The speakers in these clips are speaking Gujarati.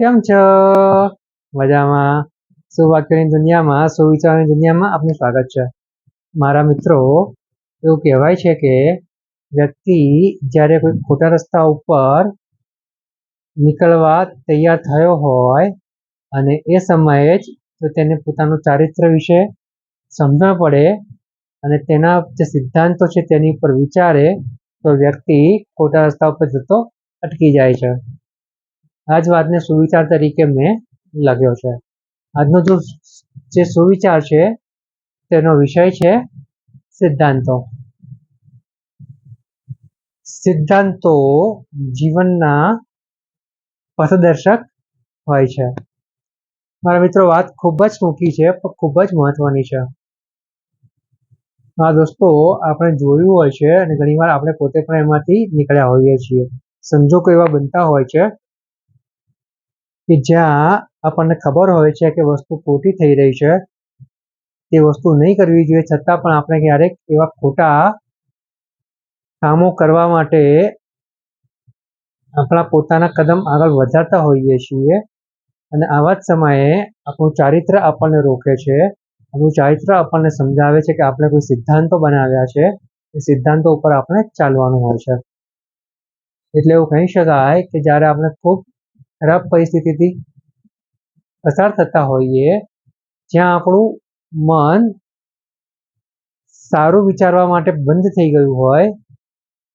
કેમ છો? મજામાં. સુવાક્યની દુનિયામાં સુવિચારની દુનિયામાં? આપનું સ્વાગત છે. મારા મિત્રો, એવું કહેવાય છે કે વ્યક્તિ જ્યારે કોઈ ખોટા રસ્તા ઉપર નીકળવા તૈયાર થયો હોય અને એ સમયે જ તો તેને પોતાનું ચારિત્ર વિશે સમજણ પડે અને તેના જે સિદ્ધાંતો છે તેની ઉપર વિચારે, તો વ્યક્તિ ખોટા રસ્તા ઉપર જતો અટકી જાય છે. આ જ વાતને સુવિચાર તરીકે મેં લખ્યો છે. આજનો જો જે સુવિચાર છે, તેનો વિષય છે સિદ્ધાંતો. સિદ્ધાંતો જીવનના પથદર્શક હોય છે. મારા મિત્રો, વાત ખૂબ જ ટૂંકી છે, પણ ખૂબ જ મહત્વની છે. હા, દોસ્તો, આપણે જોયું હોય છે અને ઘણીવાર આપણે પોતે પણ એમાંથી નીકળ્યા હોઈએ છીએ. સંજોગો એવા બનતા હોય છે કે જ્યાં આપણને ખબર હોય છે કે વસ્તુ ખોટી થઈ રહી છે, તે વસ્તુ નહીં કરવી જોઈએ, છતાં પણ આપણે ક્યારેક એવા ખોટા કામો કરવા માટે આપણા પોતાના કદમ આગળ વધારતા હોઈએ છીએ. અને આવા જ સમયે આપણું ચારિત્ર આપણને રોકે છે. આપણું ચારિત્ર આપણને સમજાવે છે કે આપણે કોઈ સિદ્ધાંતો બનાવ્યા છે. એ સિદ્ધાંતો ઉપર આપણે ચાલવાનું હોય છે. એટલે એવું કહી શકાય કે જ્યારે આપણે ખૂબ ખરાબ પરિસ્થિતિથી પસાર થતા હોઈએ, જ્યાં આપણું મન સારું વિચારવા માટે બંધ થઈ ગયું હોય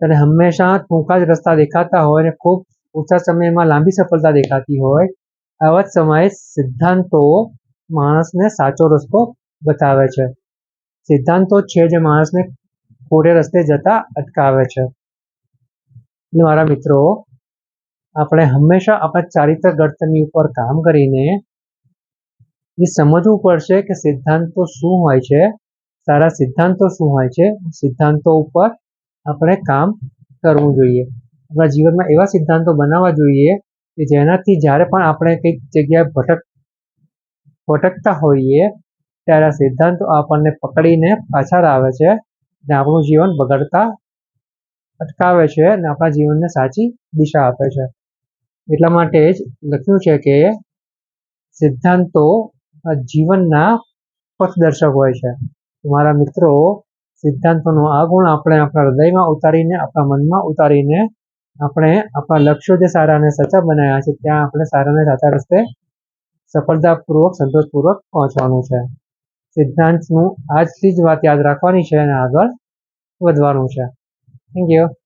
ત્યારે હંમેશા ટૂંકા જ રસ્તા દેખાતા હોય અને ખૂબ ઓછા સમયમાં લાંબી સફળતા દેખાતી હોય, આવા જ સમયે સિદ્ધાંતો માણસને સાચો રસ્તો બતાવે છે. સિદ્ધાંતો છે જે માણસને ખોટે રસ્તે જતા અટકાવે છે. મારા મિત્રો આપણે હંમેશા આપણા ચારિત્ર ઘડતરની ઉપર કામ કરીને એ સમજવું પડશે કે સિદ્ધાંતો શું હોય છે, સારા સિદ્ધાંતો શું હોય છે, સિદ્ધાંતો ઉપર આપણે કામ કરવું જોઈએ. આપણા જીવનમાં એવા સિદ્ધાંતો બનાવવા જોઈએ કે જેનાથી જ્યારે પણ આપણે કંઈક જગ્યાએ ભટક, ભટકતા હોઈએ, ત્યારે સિદ્ધાંતો આપણને પકડીને પાછળ આવે છે અને આપણું જીવન બગડતા અટકાવે છે અને આપણા જીવનને સાચી દિશા આપે છે. એટલા માટે જ લખ્યું છે કે સિદ્ધાંતો જીવનના પથદર્શક હોય છે. મારા મિત્રો, સિદ્ધાંતોનો આ ગુણ આપણે આપણા હૃદયમાં ઉતારીને, આપણા મનમાં ઉતારીને આપણે આપણા લક્ષ્યો જે સારા અને બનાવ્યા છે, ત્યાં આપણે સારા અને સાચા રસ્તે સફળતાપૂર્વક, સંતોષપૂર્વક પહોંચવાનું છે. સિદ્ધાંતનું આજથી જ વાત યાદ રાખવાની છે અને આગળ વધવાનું છે. Thank you